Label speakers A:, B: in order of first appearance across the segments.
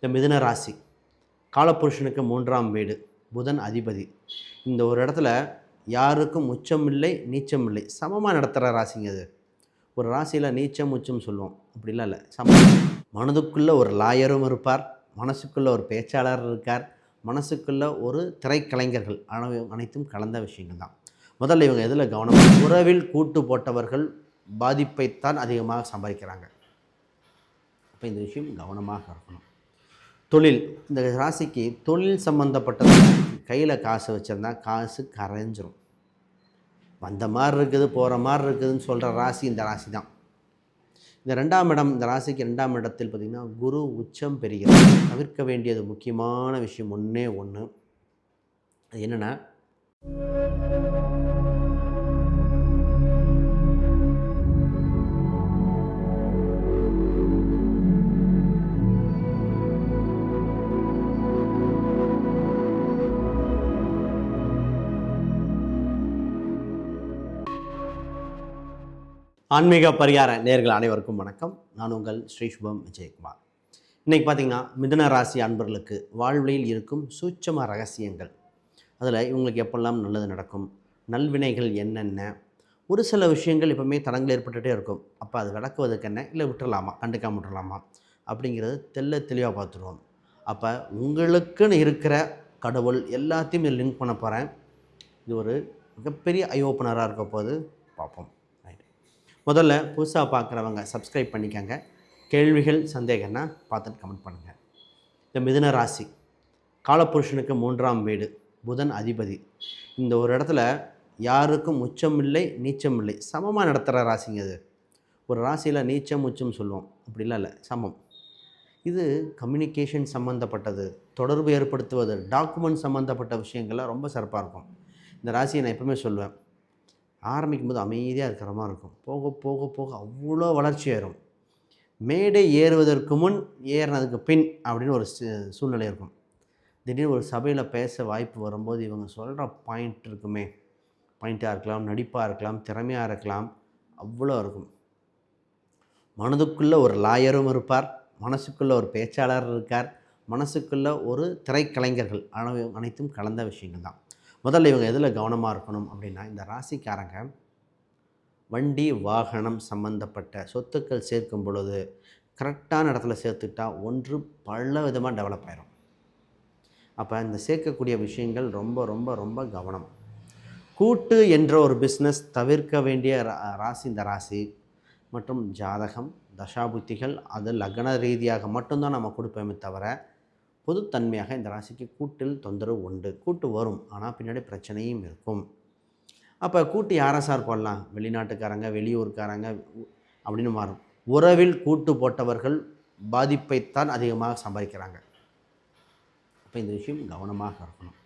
A: இந்த மிதுன ராசி. காலப்புருஷனுக்கு மூன்றாம் வீடு புதன் அதிபதி. இந்த ஒரு இடத்துல யாருக்கும் உச்சம் இல்லை நீச்சம் இல்லை சமமாக நடத்துகிற ராசிங்க அது. ஒரு ராசியில் நீச்சம் உச்சம் சொல்லுவோம். அப்படிலாம் இல்லை. சமம் மனதுக்குள்ளே ஒரு லாயரும் இருப்பார். மனசுக்குள்ளே ஒரு பேச்சாளர் இருக்கார். மனசுக்குள்ளே ஒரு திரைக்கலைஞர்கள் அனை- அனைத்தும் கலந்த விஷயங்கள் தான். முதல்ல இவங்க எதில் கவனம்? உறவில் கூட்டு போட்டவர்கள் பாதிப்பைத்தான் அதிகமாக சம்பாதிக்கிறாங்க. அப்போ இந்த விஷயம் கவனமாக இருக்கணும். தொழில். இந்த ராசிக்கு தொழில் சம்மந்தப்பட்டது கையில் காசு வச்சுருந்தா காசு கரைஞ்சிரும். வந்த மாதிரி இருக்குது போகிற மாதிரி இருக்குதுன்னு சொல்கிற ராசி இந்த ராசி தான் இந்த ரெண்டாம் இடம் இந்த ராசிக்கு ரெண்டாம் இடத்தில் பார்த்திங்கன்னா குரு உச்சம் பெறுகிறது தவிர்க்க வேண்டியது முக்கியமான விஷயம் ஒன்றே ஒன்று அது என்னென்னா ஆன்மீக பரிகார நேர்கள் அனைவருக்கும் வணக்கம். நான் உங்கள் ஸ்ரீ சுபம் விஜயகுமார். இன்றைக்கி பார்த்தீங்கன்னா மிதுன ராசி அன்பர்களுக்கு வாழ்வில் இருக்கும் சூட்சம ரகசியங்கள். அதில் இவங்களுக்கு எப்பெல்லாம் நல்லது நடக்கும் நல்வினைகள் என்னென்ன ஒரு சில விஷயங்கள் எப்பவுமே தடங்கள் ஏற்பட்டுகிட்டே இருக்கும். அப்போ அது விளக்குவதற்கு என்ன? இல்லை விட்டுடலாமா கண்டுக்காம விட்டுடலாமா அப்படிங்கிறது தெல்ல தெளிவாக பார்த்துருவோம். அப்போ உங்களுக்குன்னு இருக்கிற கடவுள் எல்லாத்தையும் லிங்க் பண்ண போகிறேன் இது ஒரு மிகப்பெரிய ஐ ஓப்பனராக இருக்க போது பார்ப்போம். முதல்ல புதுசாக பார்க்குறவங்க சப்ஸ்கிரைப் பண்ணிக்கங்க. கேள்விகள் சந்தேகம்னா பார்த்துட்டு கமெண்ட் பண்ணுங்கள் இந்த மிதுன ராசி காலப்புருஷனுக்கு மூன்றாம் வீடு புதன் அதிபதி. இந்த ஒரு இடத்துல யாருக்கும் உச்சம் இல்லை நீச்சம் இல்லை சமமாக நடத்துகிற ராசிங்க அது ஒரு ராசியில் நீச்சம் உச்சம் சொல்லுவோம். அப்படிலாம் இல்லை சமம். இது கம்யூனிகேஷன் சம்மந்தப்பட்டது தொடர்பு ஏற்படுத்துவது டாக்குமெண்ட் சம்மந்தப்பட்ட விஷயங்கள்லாம் ரொம்ப சிறப்பாக இருக்கும். இந்த ராசியை நான் எப்பவுமே சொல்லுவேன். ஆரம்பிக்கும் போது அமைதியாக இருக்கிற மாதிரி இருக்கும். போக போக போக அவ்வளோ வளர்ச்சி ஆயிரும் மேடை ஏறுவதற்கு முன் ஏறினதுக்கு பின் அப்படின்னு ஒரு சூழ்நிலை இருக்கும். திடீர்னு ஒரு சபையில் பேச வாய்ப்பு வரும்போது இவங்க சொல்கிற பாயிண்ட் இருக்குமே. பாயிண்ட்டாக இருக்கலாம் நடிப்பாக இருக்கலாம் திறமையாக இருக்கலாம் அவ்வளோ இருக்கும். மனதுக்குள்ளே ஒரு லாயரும் இருப்பார். மனசுக்குள்ளே ஒரு பேச்சாளர் இருக்கார். மனசுக்குள்ளே ஒரு திரைக்கலைஞர்கள் அனை- அனைத்தும் கலந்த விஷயங்கள் தான். முதல்ல இவங்க எதில் கவனமாக இருக்கணும் அப்படின்னா இந்த ராசிக்காரங்க வண்டி வாகனம் சம்பந்தப்பட்ட சொத்துக்கள் சேர்க்கும் பொழுது கரெக்டான இடத்துல சேர்த்துட்டா ஒன்று பல விதமாக டெவலப் ஆயிரும். அப்போ இந்த சேர்க்கக்கூடிய விஷயங்கள் ரொம்ப ரொம்ப ரொம்ப கவனம். கூட்டு என்ற ஒரு பிஸ்னஸ் தவிர்க்க வேண்டிய ரா- ராசி இந்த ராசி மற்றும் ஜாதகம் தசாபுத்திகள் அது லக்ன ரீதியாக மட்டும்தான் நம்ம கொடுப்போமே தவிர பொதுத்தன்மையாக இந்த ராசிக்கு கூட்டில் தொந்தரவு உண்டு. கூட்டு வரும். ஆனால் பின்னாடி பிரச்சனையும் இருக்கும். அப்போ கூட்டு யாரை சார் போடலாம் வெளிநாட்டுக்காரங்க வெளியூர்காரங்க அப்படின்னு மாறும். உறவில் கூட்டு போட்டவர்கள் பாதிப்பைத்தான் அதிகமாக சம்பாதிக்கிறாங்க. அப்போ இந்த விஷயம் கவனமாக இருக்கணும்.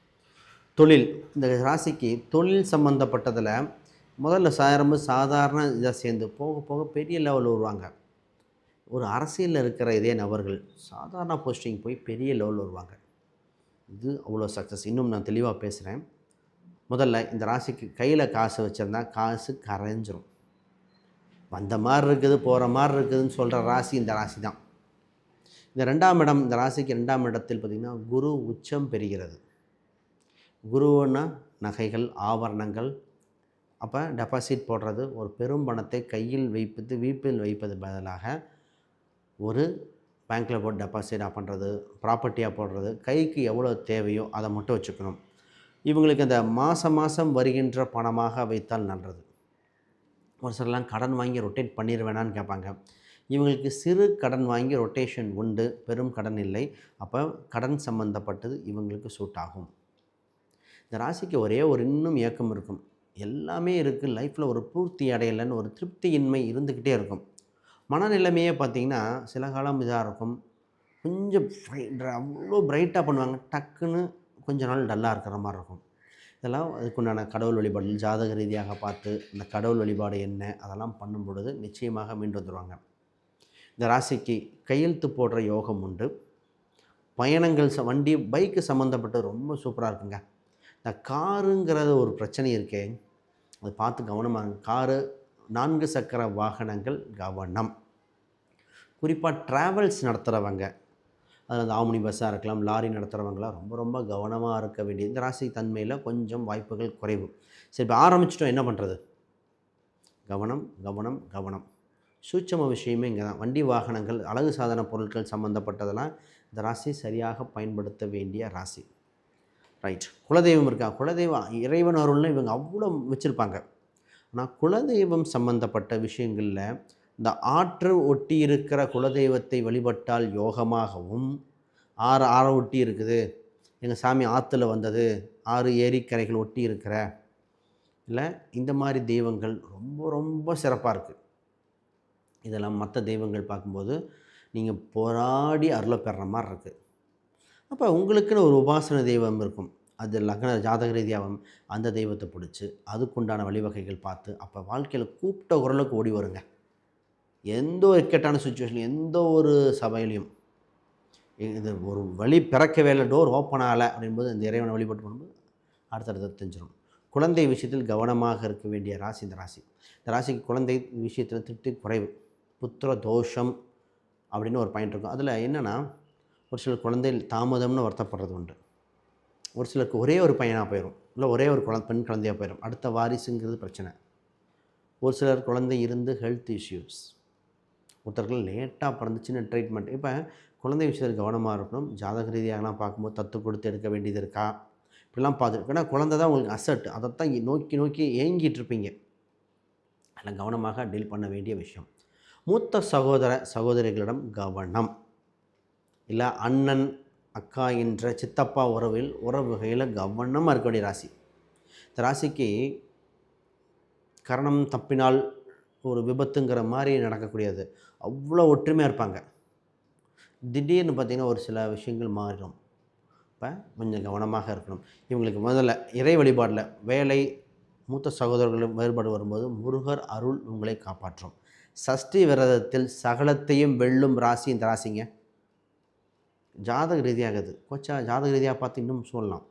A: தொழில். இந்த ராசிக்கு தொழில் சம்மந்தப்பட்டதில் முதல்ல சாரம்பு சாதாரண இதாக சேர்ந்து போக போக பெரிய லெவலில் வருவாங்க. ஒரு அரசியலில் இருக்கிற இதே நபர்கள் சாதாரண போஸ்டிங் போய் பெரிய லெவலில் வருவாங்க. இது அவ்வளோ சக்ஸஸ் இன்னும் நான் தெளிவாக பேசுகிறேன். முதல்ல இந்த ராசிக்கு கையில் காசு வச்சுருந்தா காசு கரைஞ்சிரும். வந்த மாதிரி இருக்குது போகிற மாதிரி இருக்குதுன்னு சொல்கிற ராசி இந்த ராசி தான். இந்த ரெண்டாம் இடம் இந்த ராசிக்கு ரெண்டாம் இடத்தில் பார்த்திங்கன்னா குரு உச்சம் பெறுகிறது. குருன்னா நகைகள் ஆபரணங்கள். அப்போ டெபாசிட் போடுறது ஒரு பெரும் பணத்தை கையில் வைப்பது வீப்பில் வைப்பது பதிலாக ஒரு பேங்க்கில் போட்டு டெபாசிட்டாக பண்ணுறது ப்ராப்பர்ட்டியாக போடுறது கைக்கு எவ்வளோ தேவையோ அதை மட்டும் வச்சுக்கணும். இவங்களுக்கு இந்த மாதம் மாதம் வருகின்ற பணமாக வைத்தால் நல்லது. ஒரு சிலர்லாம் கடன் வாங்கி ரொட்டேட் பண்ணிடுவேணான்னு கேட்பாங்க. இவங்களுக்கு சிறு கடன் வாங்கி ரொட்டேஷன் உண்டு பெரும் கடன் இல்லை. அப்போ கடன் சம்பந்தப்பட்டது இவங்களுக்கு சூட் ஆகும். இந்த ராசிக்கு ஒரே ஒரு இன்னும் ஏக்கம் இருக்கும். எல்லாமே இருக்குது லைஃப்பில் ஒரு பூர்த்தி அடையலைன்னு ஒரு திருப்தியின்மை இருந்துக்கிட்டே இருக்கும். மனநிலைமையே பார்த்திங்கன்னா சில காலம் இதாக இருக்கும். கொஞ்சம் அவ்வளோ பிரைட்டாக பண்ணுவாங்க. டக்குன்னு கொஞ்ச நாள் டல்லாக இருக்கிற மாதிரி இருக்கும். இதெல்லாம் அதுக்குண்டான கடவுள் வழிபாடு ஜாதக ரீதியாக பார்த்து அந்த கடவுள் வழிபாடு என்ன அதெல்லாம் பண்ணும் பொழுது நிச்சயமாக மீண்டு வந்துடுவாங்க இந்த ராசிக்கு கையெழுத்து போடுற யோகம் உண்டு. பயணங்கள் ச வண்டி பைக்கு சம்மந்தப்பட்டு ரொம்ப சூப்பராக இருக்குங்க. இந்த காருங்கிறது ஒரு பிரச்சனை இருக்கே. அதை பார்த்து கவனமாக காரு நான்கு சக்கர வாகனங்கள் கவனம். குறிப்பாக ட்ராவல்ஸ் நடத்துகிறவங்க அதில் அந்த ஆம்னி பஸ்ஸாக இருக்கலாம் லாரி நடத்துகிறவங்களாம் ரொம்ப ரொம்ப கவனமாக இருக்க வேண்டிய இந்த ராசி தன்மையில் கொஞ்சம் வாய்ப்புகள் குறைவு. சரி இப்போ ஆரம்பிச்சிட்டோம் என்ன பண்ணுறது கவனம் கவனம் கவனம். சூட்சம விஷயமே இங்கே தான். வண்டி வாகனங்கள் அழகு சாதன பொருட்கள் சம்மந்தப்பட்டதெல்லாம் இந்த ராசி சரியாக பயன்படுத்த வேண்டிய ராசி. ரைட் குலதெய்வம் இருக்கா? குலதெய்வம் இறைவன் அருள்னு இவங்க அவ்வளோ வச்சுருப்பாங்க. ஆனால் குலதெய்வம் சம்பந்தப்பட்ட விஷயங்களில் இந்த ஆற்று ஒட்டி இருக்கிற குலதெய்வத்தை வழிபட்டால் யோகமாகவும் ஆறு ஆறை ஒட்டி இருக்குது. எங்கள் சாமி ஆற்றுல வந்தது ஆறு ஏரிக்கரைகள் ஒட்டி இருக்கிற இல்லை இந்த மாதிரி தெய்வங்கள் ரொம்ப ரொம்ப சிறப்பாக இருக்குது இதெல்லாம் மற்ற தெய்வங்கள் பார்க்கும்போது நீங்கள் போராடி அருளை பெறுற மாதிரி இருக்குது அப்போ உங்களுக்குன்னு ஒரு உபாசன தெய்வம் இருக்கும். அது லக்ன ஜாதக ரீதியாக அந்த தெய்வத்தை பிடிச்சி அதுக்குண்டான வழிவகைகள் பார்த்து அப்போ வாழ்க்கையில் கூப்பிட்ட குரலுக்கு ஓடி வருங்க. எந்த ஒரு இக்கட்டான சுச்சுவேஷன் எந்த ஒரு சபையிலையும் இது ஒரு வழி பிறக்கவே இல்லை டோர் ஓப்பன் ஆகலை அப்படின்போது இந்த இறைவனை வழிபட்டு பண்ணும்போது அடுத்தடுத்து தெரிஞ்சிடும் குழந்தை விஷயத்தில் கவனமாக இருக்க வேண்டிய ராசி இந்த ராசி. இந்த ராசிக்கு குழந்தை விஷயத்தில் திட்டு குறைவு புத்திர தோஷம் அப்படின்னு ஒரு பாயிண்ட் இருக்கும். அதில் என்னென்னா ஒரு சில குழந்தை தாமதம்னு வருத்தப்படுறது உண்டு. ஒரு சிலருக்கு ஒரே ஒரு பையனாக போயிடும் இல்லை ஒரே ஒரு குழந்தை பெண் குழந்தையாக போயிடும் அடுத்த வாரிசுங்கிறது பிரச்சனை. ஒரு சிலர் குழந்தை இருந்து ஹெல்த் இஷ்யூஸ் ஒருத்தர்கள் லேட்டாக பிறந்துச்சுன்னு ட்ரீட்மெண்ட் இப்போ குழந்தை விஷயத்தில் கவனமாக இருக்கணும். ஜாதக ரீதியாகலாம் பார்க்கும்போது தத்து கொடுத்து எடுக்க வேண்டியது இருக்கா? இப்படிலாம் பார்த்துருக்கு ஏன்னா குழந்தை தான் உங்களுக்கு அசட் அதைத்தான் நோக்கி நோக்கி ஏங்கிட்டு இருப்பீங்க. அதில் கவனமாக டீல் பண்ண வேண்டிய விஷயம். மூத்த சகோதர சகோதரிகளிடம் கவனம். இல்லை அண்ணன் அக்கா என்ற சித்தப்பா உறவில் உறவுகையில் கவனமாக இருக்க வேண்டிய ராசி. இந்த ராசிக்கு கரணம் தப்பினால் ஒரு விபத்துங்கிற மாதிரி நடக்கக்கூடியது. அவ்வளோ ஒற்றுமையாக இருப்பாங்க. திடீர்னு பார்த்திங்கன்னா ஒரு சில விஷயங்கள் மாறிடும். இப்போ கொஞ்சம் கவனமாக இருக்கணும். இவங்களுக்கு முதல்ல இறை வழிபாடில் வேலை மூத்த சகோதரர்களும் வேறுபாடு வரும்போது முருகர் அருள் உங்களை காப்பாற்றும். சஷ்டி விரதத்தில் சகலத்தையும் வெல்லும் ராசி இந்த ராசிங்க. ஜாதக ரீதியாக இது கோச்சா ஜாதக ரீதியாக பார்த்து இன்னும் சொல்லலாம்.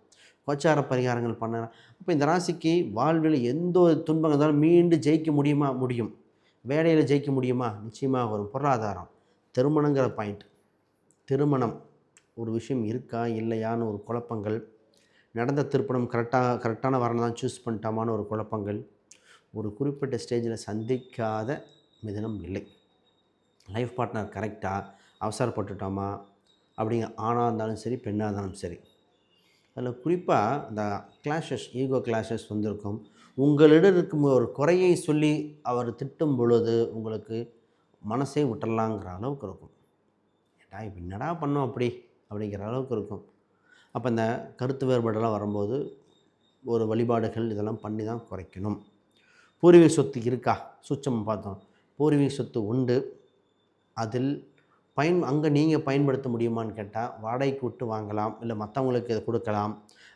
A: கோச்சார பரிகாரங்கள் பண்ண அப்போ இந்த ராசிக்கு வாழ்வில் எந்த ஒரு துன்பம் இருந்தாலும் மீண்டு ஜெயிக்க முடியுமா? முடியும். வேலையில் ஜெயிக்க முடியுமா? நிச்சயமாக வரும். பொருளாதாரம். திருமணங்கிற பாயிண்ட் திருமணம். ஒரு விஷயம் இருக்கா? இல்லையான்னு ஒரு குழப்பங்கள். நடந்த திருப்பணம் கரெக்டாக கரெக்டான வரணும் தான் சூஸ் பண்ணிட்டோமான்னு ஒரு குழப்பங்கள். ஒரு குறிப்பிட்ட ஸ்டேஜில் சந்திக்காத மிதனம் இல்லை. லைஃப் பார்ட்னர் கரெக்டாக அவசரப்பட்டுட்டோமா? அப்படிங்க ஆணாக இருந்தாலும் சரி பெண்ணாக இருந்தாலும் சரி. அதில் குறிப்பாக இந்த கிளாஷஸ் ஈகோ கிளாஷஸ் வந்திருக்கும். உங்களிடம் இருக்கும் ஒரு குறையை சொல்லி அவர் திட்டும் பொழுது உங்களுக்கு மனசே விட்டுடலாங்கிற அளவுக்கு இருக்கும். ஏட்டா இப்போ என்னடா பண்ணோம் அப்படி? அப்படிங்கிற அளவுக்கு இருக்கும். அப்போ இந்த கருத்து வேறுபாடெல்லாம் வரும்போது ஒரு வழிபாடுகள் இதெல்லாம் பண்ணி தான் குறைக்கணும். பூர்வீக சொத்து இருக்கா? சுச்சம் பார்த்தோம். பூர்வீக சொத்து உண்டு. அதில் பயன் அங்கே நீங்கள் பயன்படுத்த முடியுமான்னு கேட்டால் வாடகைக்கு விட்டு வாங்கலாம் இல்லை மற்றவங்களுக்கு இதை கொடுக்கலாம்.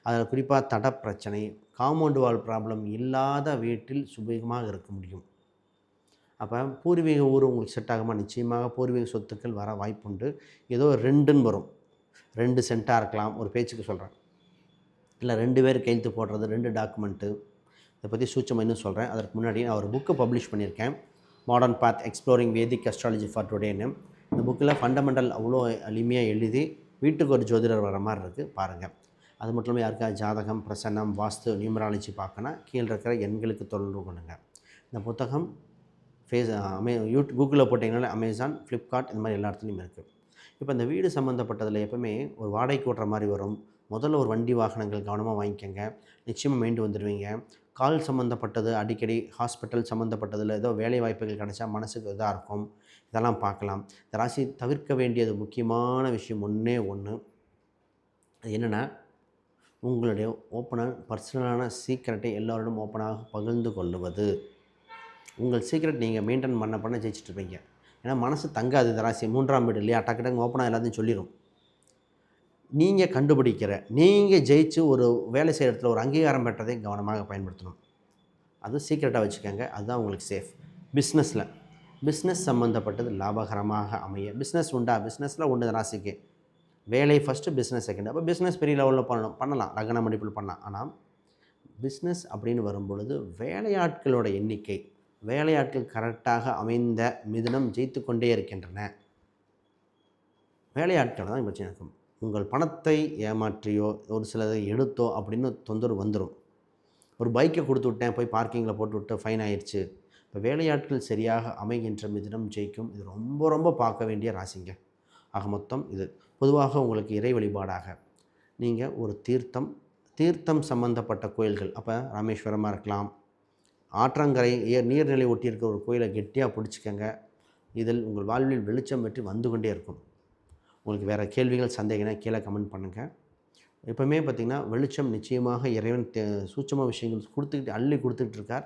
A: அதில் குறிப்பாக தட பிரச்சனை காம்பவுண்ட் வால் ப்ராப்ளம் இல்லாத வீட்டில் சுபீகமாக இருக்க முடியும். அப்போ பூர்வீக ஊர் உங்களுக்கு செட் ஆகுமா? நிச்சயமாக பூர்வீக சொத்துக்கள் வர வாய்ப்புண்டு. ஏதோ ரெண்டுன்னு வரும். ரெண்டு சென்ட்டாக இருக்கலாம் ஒரு பேச்சுக்கு சொல்கிறேன் இல்லை ரெண்டு பேர் கையெழுத்து போடுறது ரெண்டு டாக்குமெண்ட்டு. இதை பற்றி சூச்சமாக இன்னும் சொல்கிறேன் அதற்கு முன்னாடி நான் ஒரு புக்கு பப்ளிஷ் பண்ணியிருக்கேன். Modern path exploring Vedic astrology for டுடேன்னு இந்த புக்கில் ஃபண்டமெண்டல் அவ்வளோ எளிமையாக எழுதி வீட்டுக்கு ஒரு ஜோதிடர் வர மாதிரி இருக்குது பாருங்கள் அது மட்டும் இல்லாமல் யாருக்கா ஜாதகம் பிரசன்னம் வாஸ்து நியூமராலஜி பார்க்கணும் கீழே இருக்கிற எண்களுக்கு தொடர்பு கொள்ளுங்க. இந்த புத்தகம் ஃபேஸ் அமே யூ கூகுளில் போட்டிங்கனால அமேசான் ஃப்ளிப்கார்ட் இந்த மாதிரி எல்லா இடத்துலையும் இருக்குது இப்போ இந்த வீடு சம்மந்தப்பட்டதில் எப்போவுமே ஒரு வாடகைக்கு ஓட்டுற மாதிரி வரும். முதல்ல ஒரு வண்டி வாகனங்கள் கவனமாக வாங்கிக்கோங்க. நிச்சயமாக மீண்டு வந்துடுவீங்க கால் சம்மந்தப்பட்டது அடிக்கடி ஹாஸ்பிட்டல் சம்மந்தப்பட்டதில் ஏதோ வேலை வாய்ப்புகள் கிடைச்சா மனசுக்கு இதாக இருக்கும். இதெல்லாம் பார்க்கலாம். இந்த ராசி தவிர்க்க வேண்டியது முக்கியமான விஷயம் ஒன்றே ஒன்று அது என்னென்னா உங்களுடைய ஓப்பனாக பர்சனலான சீக்கிரட்டை எல்லோரிடம் ஓப்பனாக பகிர்ந்து கொள்ளுவது. உங்கள் சீக்கிரட் நீங்கள் மெயின்டைன் பண்ண பண்ண ஜெயிச்சிட்டு இருப்பீங்க. ஏன்னா மனசு தங்காது இந்த ராசி. மூன்றாம் வீடு இல்லையா? டக்கு டக்கு ஓப்பனாக எல்லாத்தையும் சொல்லிடும் நீங்கள் கண்டுபிடிக்கிற நீங்கள் ஜெயிச்சு ஒரு வேலை செய்கிற இடத்துல ஒரு அங்கீகாரம் பெற்றதை கவனமாக பயன்படுத்தணும். அது சீக்கிரட்டாக வச்சுக்கோங்க. அதுதான் உங்களுக்கு சேஃப் பிஸ்னஸில் பிஸ்னஸ் சம்மந்தப்பட்டது லாபகரமாக அமைய. பிஸ்னஸ் உண்டா? பிஸ்னஸில் உண்டு ராசிக்கு. வேலை ஃபஸ்ட்டு பிஸ்னஸ் செகண்ட் அப்போ பிஸ்னஸ் பெரிய லெவலில் பண்ணணும். பண்ணலாம். லக்ன மடிப்பில் பண்ணலாம். ஆனால் பிஸ்னஸ் அப்படின்னு வரும்பொழுது வேலையாட்களோட எண்ணிக்கை வேலையாட்கள் கரெக்டாக அமைந்த மிதுனம் ஜெயித்து கொண்டே இருக்கின்றன. வேலையாட்கள் தான் பிரச்சனை இருக்கும். உங்கள் பணத்தை ஏமாற்றியோ ஒரு சிலதை எடுத்தோ அப்படின்னு தொந்தரவு வந்துடும் ஒரு பைக்கை கொடுத்து விட்டேன் போய் பார்க்கிங்கில் போட்டு விட்டு ஃபைன் ஆயிடுச்சு. வேலையாட்கள் சரியாக அமைகின்ற மிதினம் ஜெயிக்கும். இது ரொம்ப ரொம்ப பார்க்க வேண்டிய ராசிங்க. ஆக மொத்தம் இது பொதுவாக உங்களுக்கு இறை வழிபாடாக. நீங்கள் ஒரு தீர்த்தம் தீர்த்தம் சம்பந்தப்பட்ட கோயில்கள் அப்போ ராமேஸ்வரமாக இருக்கலாம். ஆற்றங்கரை ஏ நீர்நிலை ஒட்டி இருக்கிற ஒரு கோயிலை கெட்டியாக பிடிச்சிக்கங்க. இதில் உங்கள் வாழ்வில் வெளிச்சம் வெற்றி வந்து கொண்டே இருக்கும். உங்களுக்கு வேறு கேள்விகள் சந்தேகம்னா கீழே கமெண்ட் பண்ணுங்கள் எப்போவுமே பார்த்திங்கன்னா வெளிச்சம் நிச்சயமாக இறைவன் தே சூட்சமாக விஷயங்கள் கொடுத்துக்கிட்டு அள்ளி கொடுத்துட்டு இருக்கார்.